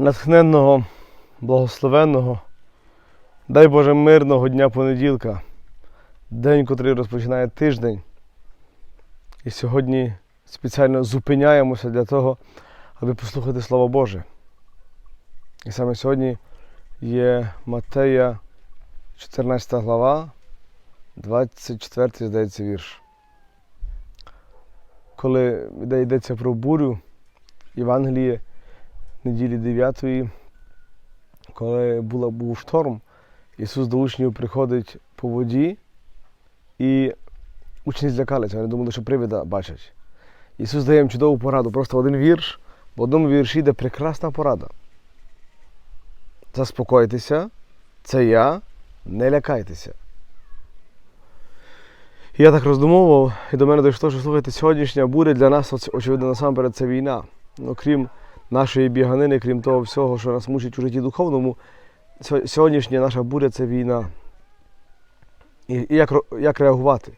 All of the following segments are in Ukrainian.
натхненного, благословенного, дай Боже мирного дня понеділка, день, котрий розпочинає тиждень. І сьогодні спеціально зупиняємося для того, аби послухати Слово Боже. І саме сьогодні є Матея, 14 глава, 24, здається, вірш. Коли йдеться про бурю, Євангеліє неділі 9, коли була, був шторм, Ісус до учнів приходить по воді, і учні злякалися, вони думали, що привида бачать. Ісус дає їм чудову пораду, просто один вірш, в одному вірші йде прекрасна порада. Заспокойтеся, це я, не лякайтеся. Я так роздумовував, і до мене дійшло, що слухайте, сьогоднішня буря для нас, очевидно, насамперед, це війна. Ну, крім нашої біганини, крім того всього, що нас мучить у житті духовному, сьогоднішня наша буря це війна. І, як, як реагувати?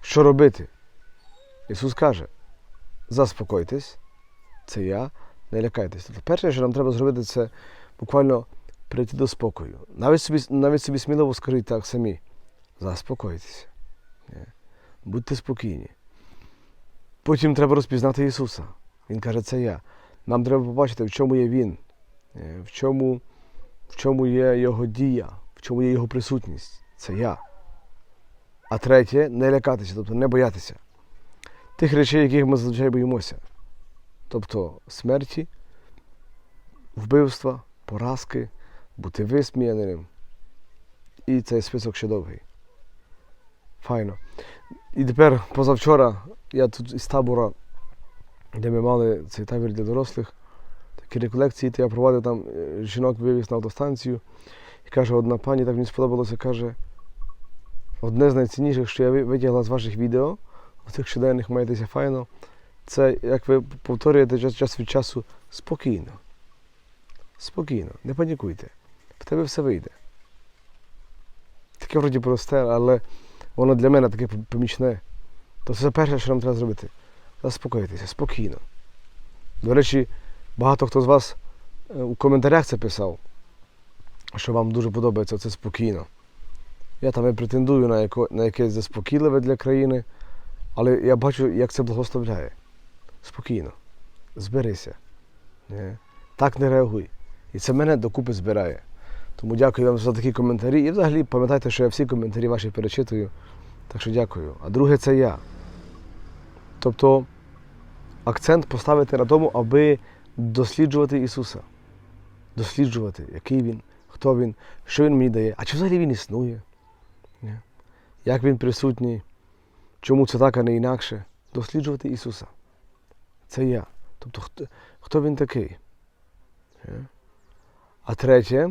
Що робити? Ісус каже: заспокойтесь, це я, не лякайтесь. Тобто перше, що нам треба зробити, це буквально прийти до спокою. Навіть собі, навіть собі сміливо скажіть так самі. Заспокойтеся. Будьте спокійні. Потім треба розпізнати Ісуса. Він каже, це я. Нам треба побачити, в чому є Він, е, в чому, в чому є Його дія, в чому є Його присутність. Це я. А третє не лякатися, тобто не боятися тих речей, яких ми зазвичай боїмося. Тобто смерті, вбивства, поразки, бути висміяним. І цей список ще довгий. Файно. І тепер позавчора я тут із табора, де ми мали цей табір для дорослих, такі реколекції, то я проводив там е, жінок вивіз на автостанцію. І каже, одна пані, так мені сподобалося, каже, одне з найцінніших, що я витягла з ваших відео, в цих щоденних маєтеся файно, це як ви повторюєте час від часу спокійно. Спокійно, не панікуйте. В тебе все вийде. Таке вроді просте, але воно для мене таке помічне. То це перше, що нам треба зробити. Заспокоїтися, спокійно. До речі, багато хто з вас е, у коментарях це писав, що вам дуже подобається це спокійно. Я там і претендую на, яко, на якесь заспокійливе для країни, але я бачу, як це благословляє. Спокійно. Зберися. Не? Так не реагуй. І це мене докупи збирає. Тому дякую вам за такі коментарі. І взагалі пам'ятайте, що я всі коментарі ваші перечитую. Так що дякую. А друге це я. Тобто акцент поставити на тому, аби досліджувати Ісуса. Досліджувати, який Він, хто Він, що Він мені дає, а чи взагалі Він існує, як Він присутній, чому це так, а не інакше. Досліджувати Ісуса. Це я. Тобто, хто, хто Він такий? А третє,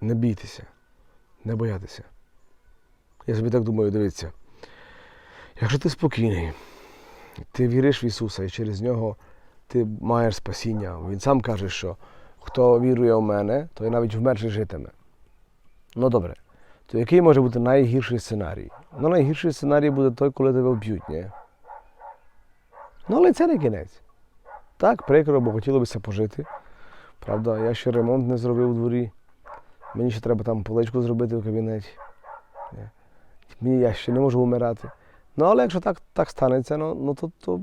не бійтеся, не боятися. Я собі так думаю, дивіться. Якщо ти спокійний, ти віриш в Ісуса і через нього ти маєш спасіння. Він сам каже, що хто вірує в мене, той навіть вмерший житиме. Ну добре. То який може бути найгірший сценарій? Ну, найгірший сценарій буде той, коли тебе вб'ють, ні? Ну, але це не кінець. Так, прикро, бо хотілося пожити. Правда, я ще ремонт не зробив у дворі. Мені ще треба там поличку зробити в кабінеті. Мені я ще не можу вмирати. Ну, але якщо так, так станеться, ну, ну то, то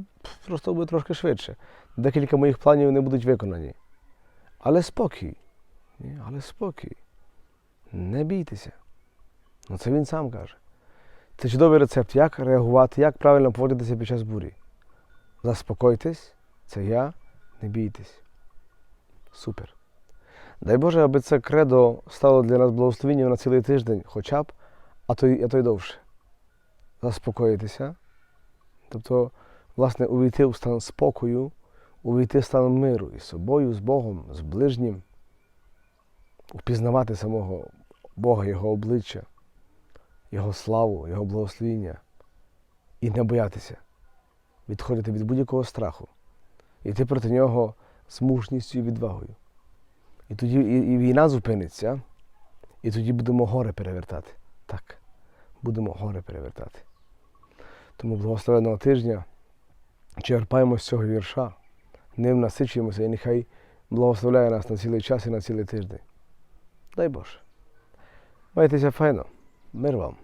просто буде трошки швидше. Декілька моїх планів не будуть виконані. Але спокій. Ні, але спокій. Не бійтеся. Ну це він сам каже. Це чудовий рецепт, як реагувати, як правильно поводитися під час бурі. Заспокойтесь, це я, не бійтесь. Супер. Дай Боже, аби це кредо стало для нас благословенням на цілий тиждень, хоча б, а то а то й довше. Заспокоїтися. Тобто, власне, увійти в стан спокою, увійти в стан миру із собою, з Богом, з ближнім, впізнавати самого Бога, Його обличчя, Його славу, Його благословіння. І не боятися, відходити від будь-якого страху, йти проти нього з мужністю і відвагою. І тоді і, і війна зупиниться, і тоді будемо гори перевертати. Так, будемо гори перевертати. Тому благословенного тижня черпаємо з цього вірша, ним насичуємося і нехай благословляє нас на цілий час і на цілий тиждень. Дай Боже. Майтеся файно. Мир вам.